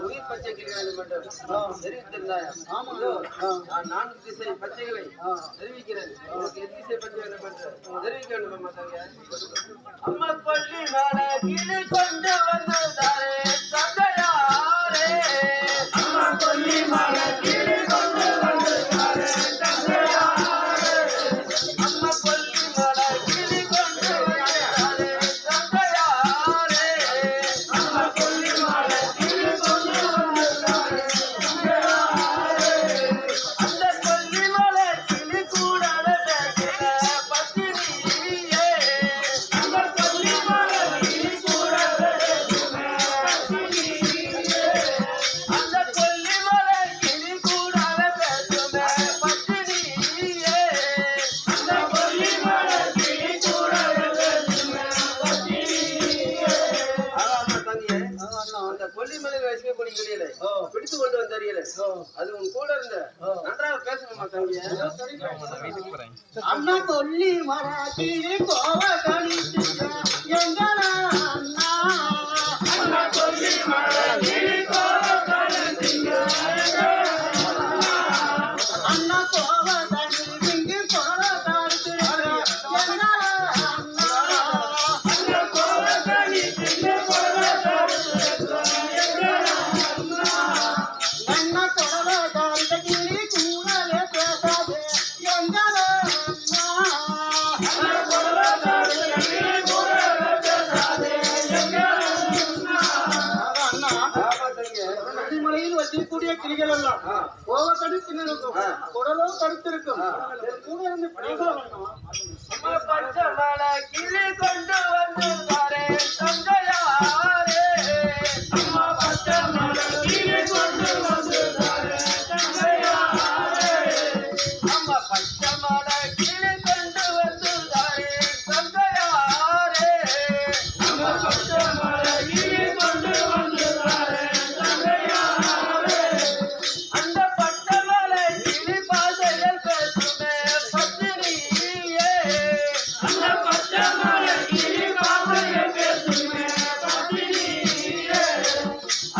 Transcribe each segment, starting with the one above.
உயிர் பச்சை கிளிகள் மட்டும் தெரிவித்திருந்தாயா நான்கு திசை பச்சைகளை தெரிவிக்கிறேன் திசை பச்சைகளை மட்டும் தெரிவிக்க வேண்டும் அம்மா கொள்ளி நாடகில் கொண்டு வந்தாரே தெரியல. பிடித்து கொண்டு வந்து தெரியல அது உன் கூட இருந்த. நன்றாக பேசணுமா தம்பிய அண்ணா கொல்லி மராத்திரி கோவ கணிச்சு எங்கடா அண்ணா? கூடிய கிளிகள் எல்லாம் ஒவ்வொரு சின்னிருக்கும் குடலோ கருத்திருக்கும் கூட இருந்து பேச வேண்டாம் கிளி கொண்டு வந்து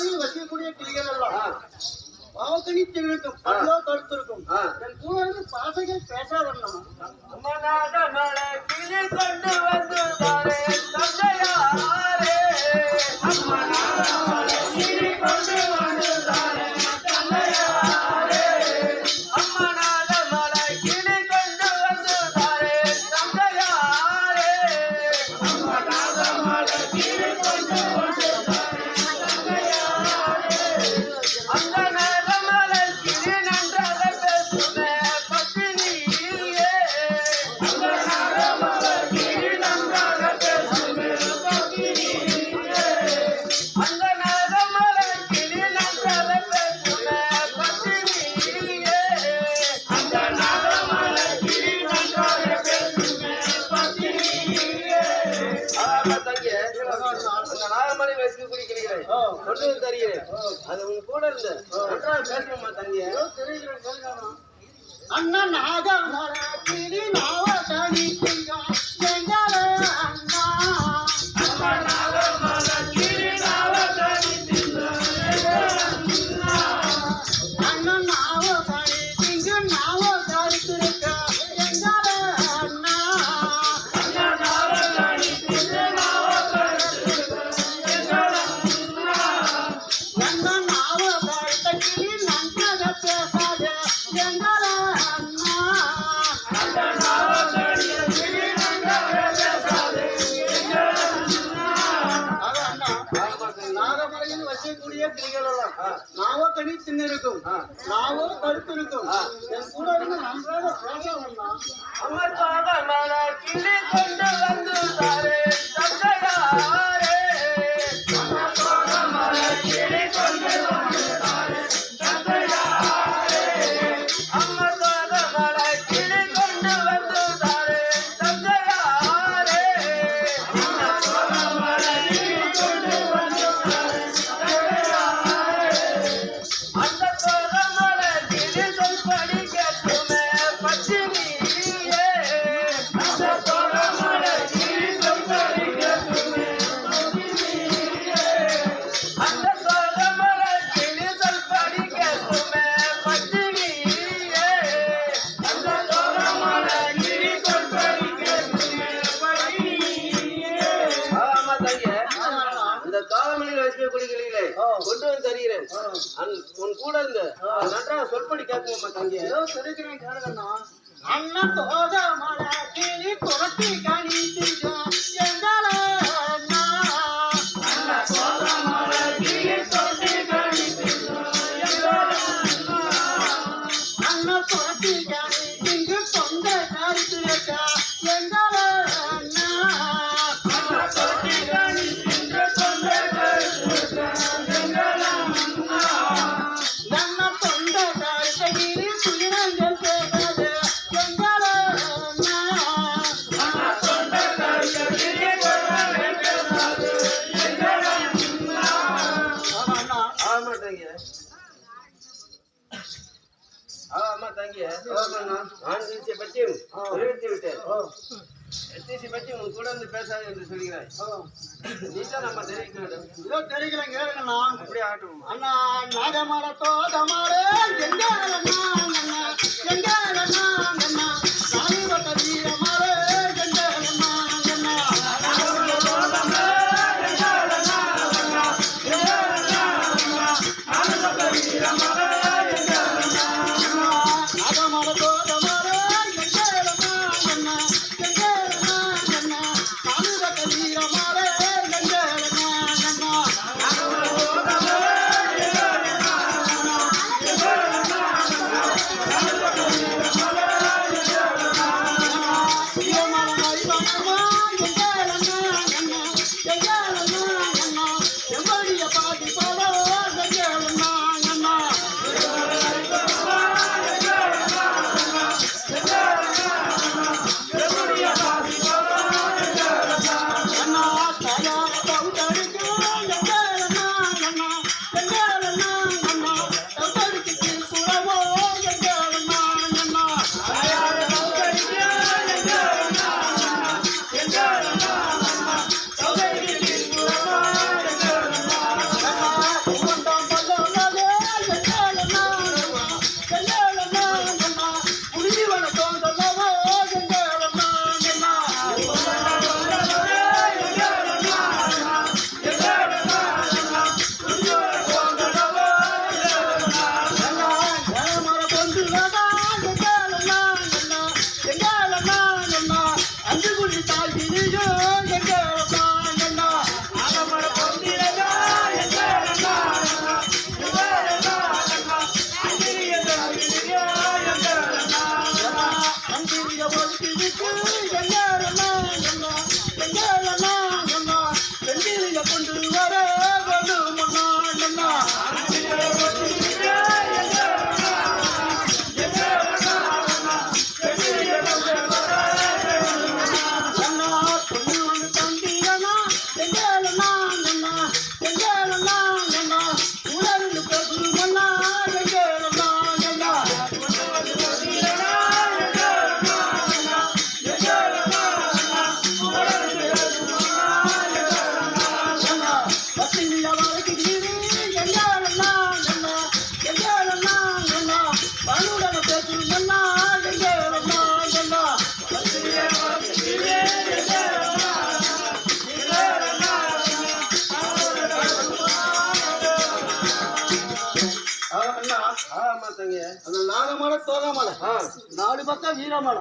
உலகில் வசிக்கக்கூடிய கிளிகள் எல்லாம் பாவக்கணி திருக்கும் பல்லோ கருத்திருக்கும் என் கூட இருந்து பாசைகள் பேச வரணும் மனாத மலை கிளி கொண்டு வந்து கொண்டு வந்து தருகிறேன் அது உங்க கூட இருந்த. நன்றாக பேசணுமா தங்கிய அண்ணன் நாக நாவ தனி கூடிய கிளிகள் எல்லாம் நாவோ கடி தின்னிருக்கும் நாவோ கடுத்திருக்கும் என் கூட இருந்து நன்றாக பேச வேண்டாம் கூட இருந்து நன்றாக சொல்படி கேட்குமா தங்கி ஏதோ சொல்லிக்கிறேன் கேளுங்கண்ணா அண்ணன் தோத மலை கிளி துரத்தி கணி திஞ்சோம் தாங்கிய நான் வீழ்ச்சியை பற்றியும் நிறுத்தி விட்டேன். உன் கூட வந்து பேசாது என்று சொல்கிறாய். நம்ம தெரிவிக்க வேண்டும். இதோ தெரிவிக்கிறேன் கேளுங்க அப்படியே அண்ணா நாகமர Colorado. నాడు పక్క వీరమణ